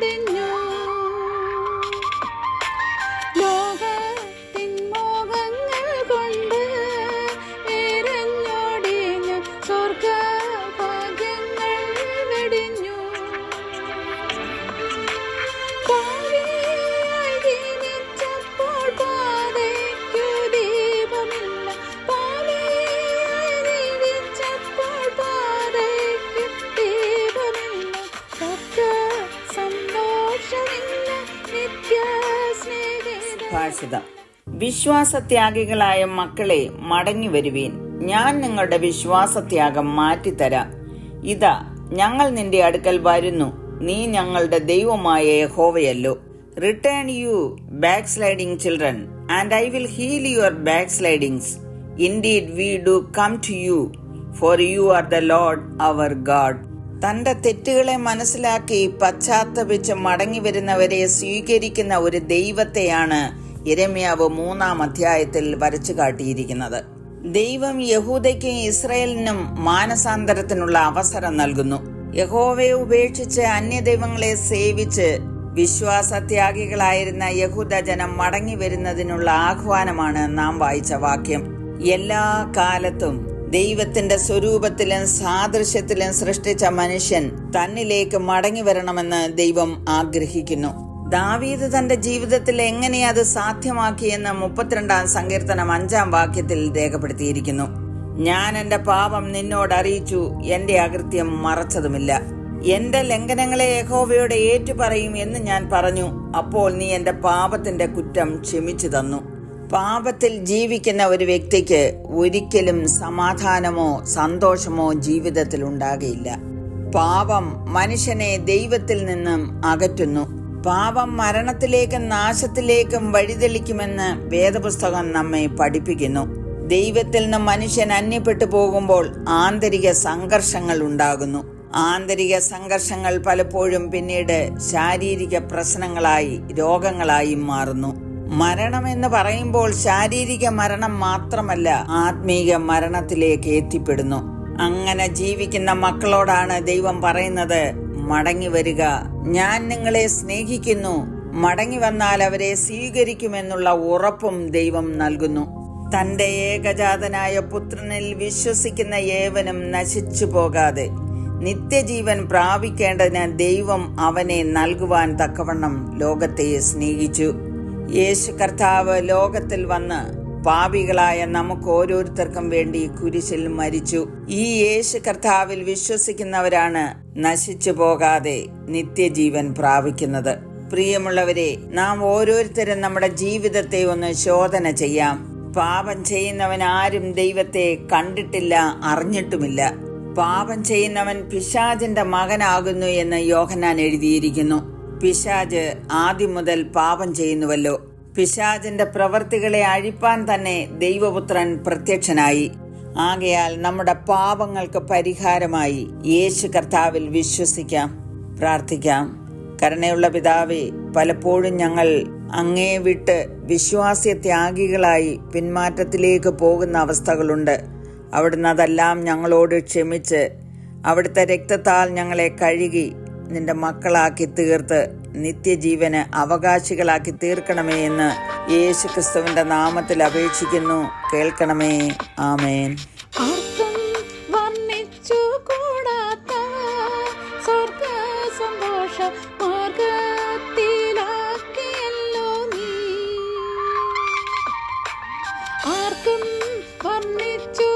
In. വിശ്വാസത്യാഗികളായ മക്കളെ മടങ്ങി വരുവീൻ. ഞാൻ നിങ്ങളുടെ വിശ്വാസത്യാഗം മാറ്റിത്തരാം. ഇതാ ഞങ്ങൾ നിന്റെ അടുക്കൽ വരുന്നു. നീ ഞങ്ങളുടെ ദൈവമായ യഹോവയല്ലോ. Return you back sliding children and I will heal your back slidings indeed we do come to you for you are the lord our god തന്റെ തെറ്റുകളെ മനസ്സിലാക്കി പശ്ചാത്തപിച്ച് മടങ്ങി വരുന്നവരെ സ്വീകരിക്കുന്ന ഒരു ദൈവത്തെയാണ് ഇരമ്യാവ് മൂന്നാം അധ്യായത്തിൽ വരച്ചു കാട്ടിയിരിക്കുന്നത്. ദൈവം യഹൂദയ്ക്കും ഇസ്രയേലിനും മാനസാന്തരത്തിനുള്ള അവസരം നൽകുന്നു. യഹോവയെ ഉപേക്ഷിച്ച് അന്യദൈവങ്ങളെ സേവിച്ച് വിശ്വാസത്യാഗികളായിരുന്ന യഹൂദ ജനം മടങ്ങി വരുന്നതിനുള്ള ആഹ്വാനമാണ് നാം വായിച്ച വാക്യം. എല്ലാ കാലത്തും ദൈവത്തിന്റെ സ്വരൂപത്തിലും സാദൃശ്യത്തിലും സൃഷ്ടിച്ച മനുഷ്യൻ തന്നിലേക്ക് മടങ്ങി വരണമെന്ന് ദൈവം ആഗ്രഹിക്കുന്നു. ദാവീദ് തന്റെ ജീവിതത്തിൽ എങ്ങനെ അത് സാധ്യമാക്കിയെന്ന് മുപ്പത്തിരണ്ടാം സങ്കീർത്തനം അഞ്ചാം വാക്യത്തിൽ രേഖപ്പെടുത്തിയിരിക്കുന്നു. ഞാൻ എന്റെ പാപം നിന്നോട് അറിയിച്ചു എന്റെ അകൃത്യം മറച്ചതുമില്ല. എന്റെ ലംഘനങ്ങളെ യഹോവയോട് ഏറ്റുപറയും എന്ന് ഞാൻ പറഞ്ഞു. അപ്പോൾ നീ എന്റെ പാപത്തിന്റെ കുറ്റം ക്ഷമിച്ചു തന്നു. പാപത്തിൽ ജീവിക്കുന്ന ഒരു വ്യക്തിക്ക് ഒരിക്കലും സമാധാനമോ സന്തോഷമോ ജീവിതത്തിൽ ഉണ്ടാകില്ല പാപം മനുഷ്യനെ ദൈവത്തിൽ നിന്നും അകറ്റുന്നു. പാപം മരണത്തിലേക്കും നാശത്തിലേക്കും വഴിതെളിക്കുമെന്ന് വേദപുസ്തകം നമ്മെ പഠിപ്പിക്കുന്നു. ദൈവത്തിൽ നിന്ന് മനുഷ്യൻ അന്യപ്പെട്ടു പോകുമ്പോൾ ആന്തരിക സംഘർഷങ്ങൾ ഉണ്ടാകുന്നു. ആന്തരിക സംഘർഷങ്ങൾ പലപ്പോഴും പിന്നീട് ശാരീരിക പ്രശ്നങ്ങളായി രോഗങ്ങളായി മാറുന്നു. മരണം എന്ന് പറയുമ്പോൾ ശാരീരിക മരണം മാത്രമല്ല ആത്മീക മരണത്തിലേക്ക് എത്തിപ്പെടുന്നു. അങ്ങനെ ജീവിക്കുന്ന മക്കളോടാണ് ദൈവം പറയുന്നത് മടങ്ങി വരിക ഞാൻ നിങ്ങളെ സ്നേഹിക്കുന്നു. മടങ്ങി വന്നാൽ അവരെ സ്വീകരിക്കുമെന്നുള്ള ഉറപ്പും ദൈവം നൽകുന്നു. തന്റെ ഏകജാതനായ പുത്രനിൽ വിശ്വസിക്കുന്ന ഏവനും നശിച്ചു പോകാതെ നിത്യജീവൻ പ്രാപിക്കേണ്ടതിന് ദൈവം അവനെ നൽകുവാൻ തക്കവണ്ണം ലോകത്തെ സ്നേഹിച്ചു. യേശു കർത്താവ് ലോകത്തിൽ വന്ന് പാപികളായ നമുക്ക് ഓരോരുത്തർക്കും വേണ്ടി കുരിശിൽ മരിച്ചു. ഈ യേശു കർത്താവിൽ വിശ്വസിക്കുന്നവരാണ് നശിച്ചു പോകാതെ നിത്യജീവൻ പ്രാപിക്കുന്നത്. പ്രിയമുള്ളവരെ നാം ഓരോരുത്തരും നമ്മുടെ ജീവിതത്തെ ഒന്ന് ശോധന ചെയ്യാം. പാപം ചെയ്യുന്നവൻ ആരും ദൈവത്തെ കണ്ടിട്ടില്ല അറിഞ്ഞിട്ടുമില്ല. പാപം ചെയ്യുന്നവൻ പിശാജിന്റെ മകനാകുന്നു എന്ന് യോഹനാൻ എഴുതിയിരിക്കുന്നു. പിശാജ് ആദ്യം മുതൽ പാപം ചെയ്യുന്നുവല്ലോ. പിശാജിന്റെ പ്രവർത്തികളെ അഴിപ്പാൻ തന്നെ ദൈവപുത്രൻ പ്രത്യക്ഷനായി. ആകയാൽ നമ്മുടെ പാപങ്ങൾക്ക് പരിഹാരമായി യേശു കർത്താവിൽ വിശ്വസിക്കാം പ്രാർത്ഥിക്കാം. കരുണയുള്ള പിതാവേ പലപ്പോഴും ഞങ്ങൾ അങ്ങേ വിട്ട് വിശ്വാസ്യ ത്യാഗികളായി പിന്മാറ്റത്തിലേക്ക് പോകുന്ന അവസ്ഥകളുണ്ട്. അവിടുന്ന് അതെല്ലാം ഞങ്ങളോട് ക്ഷമിച്ച് അവിടുത്തെ രക്തത്താൽ ഞങ്ങളെ കഴുകി നിന്റെ മക്കളാക്കി തീർത്ത് നിത്യജീവന് അവകാശികളാക്കി തീർക്കണമേ എന്ന് യേശുക്രിസ്തുവിന്റെ നാമത്തിൽ അപേക്ഷിക്കുന്നു. കേൾക്കണമേ. ആമേൻ. ആർക്കും വർണിച്ചു